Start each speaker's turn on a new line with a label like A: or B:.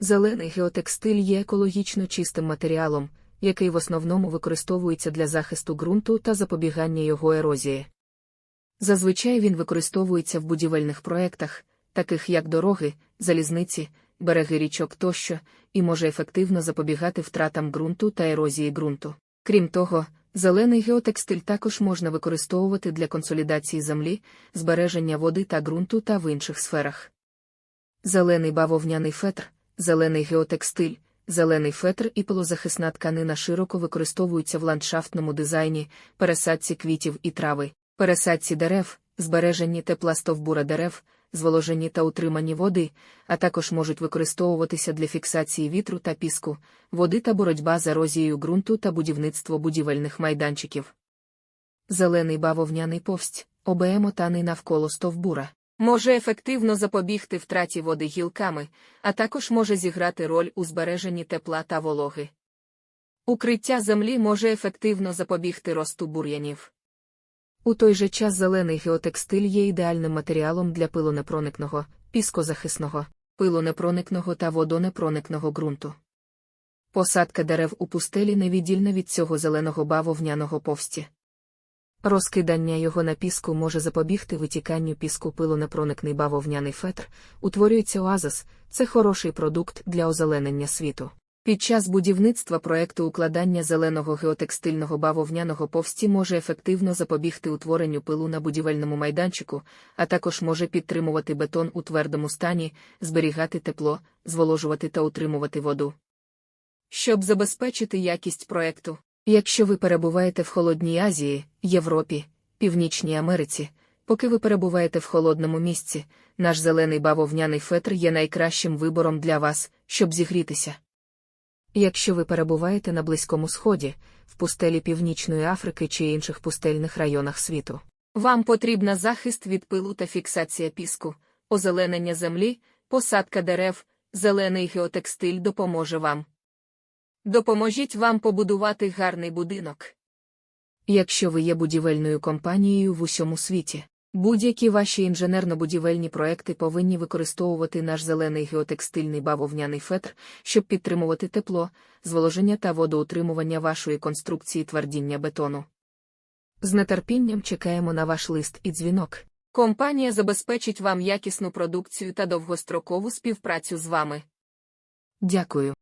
A: Зелений геотекстиль є екологічно чистим матеріалом, який в основному використовується для захисту ґрунту та запобігання його ерозії. Зазвичай він використовується в будівельних проєктах, таких як дороги, залізниці, береги річок тощо, і може ефективно запобігати втратам ґрунту та ерозії ґрунту. Крім того, зелений геотекстиль також можна використовувати для консолідації землі, збереження води та ґрунту та в інших сферах. Зелений бавовняний фетр, зелений геотекстиль, зелений фетр і пилозахисна тканина широко використовуються в ландшафтному дизайні, пересадці квітів і трави, пересадці дерев, збереженні тепла стовбура дерев, зволоженні та утриманні води, а також можуть використовуватися для фіксації вітру та піску, води та боротьба з ерозією ґрунту та будівництво будівельних майданчиків. Зелений бавовняний повсть, обеемотаний навколо стовбура. Може ефективно запобігти втраті води гілками, а також може зіграти роль у збереженні тепла та вологи. Укриття землі може ефективно запобігти росту бур'янів. У той же час зелений геотекстиль є ідеальним матеріалом для пилонепроникного, піскозахисного, пилонепроникного та водонепроникного ґрунту. Посадка дерев у пустелі невіддільна від цього зеленого бавовняного повсті. Розкидання його на піску може запобігти витіканню піску пилонепроникний бавовняний фетр, утворюється оазис, це хороший продукт для озеленення світу. Під час будівництва проекту укладання зеленого геотекстильного бавовняного повсті може ефективно запобігти утворенню пилу на будівельному майданчику, а також може підтримувати бетон у твердому стані, зберігати тепло, зволожувати та утримувати воду. Щоб забезпечити якість проекту, якщо ви перебуваєте в холодній Азії, Європі, Північній Америці, поки ви перебуваєте в холодному місці, наш зелений бавовняний фетр є найкращим вибором для вас, щоб зігрітися. Якщо ви перебуваєте на Близькому Сході, в пустелі Північної Африки чи інших пустельних районах світу, вам потрібна захист від пилу та фіксація піску, озеленення землі, посадка дерев, зелений геотекстиль допоможе вам. Допоможіть вам побудувати гарний будинок. Якщо ви є будівельною компанією в усьому світі, будь-які ваші інженерно-будівельні проекти повинні використовувати наш зелений геотекстильний бавовняний фетр, щоб підтримувати тепло, зволоження та водоутримування вашої конструкції твердіння бетону. З нетерпінням чекаємо на ваш лист і дзвінок. Компанія забезпечить вам якісну продукцію та довгострокову співпрацю з вами. Дякую.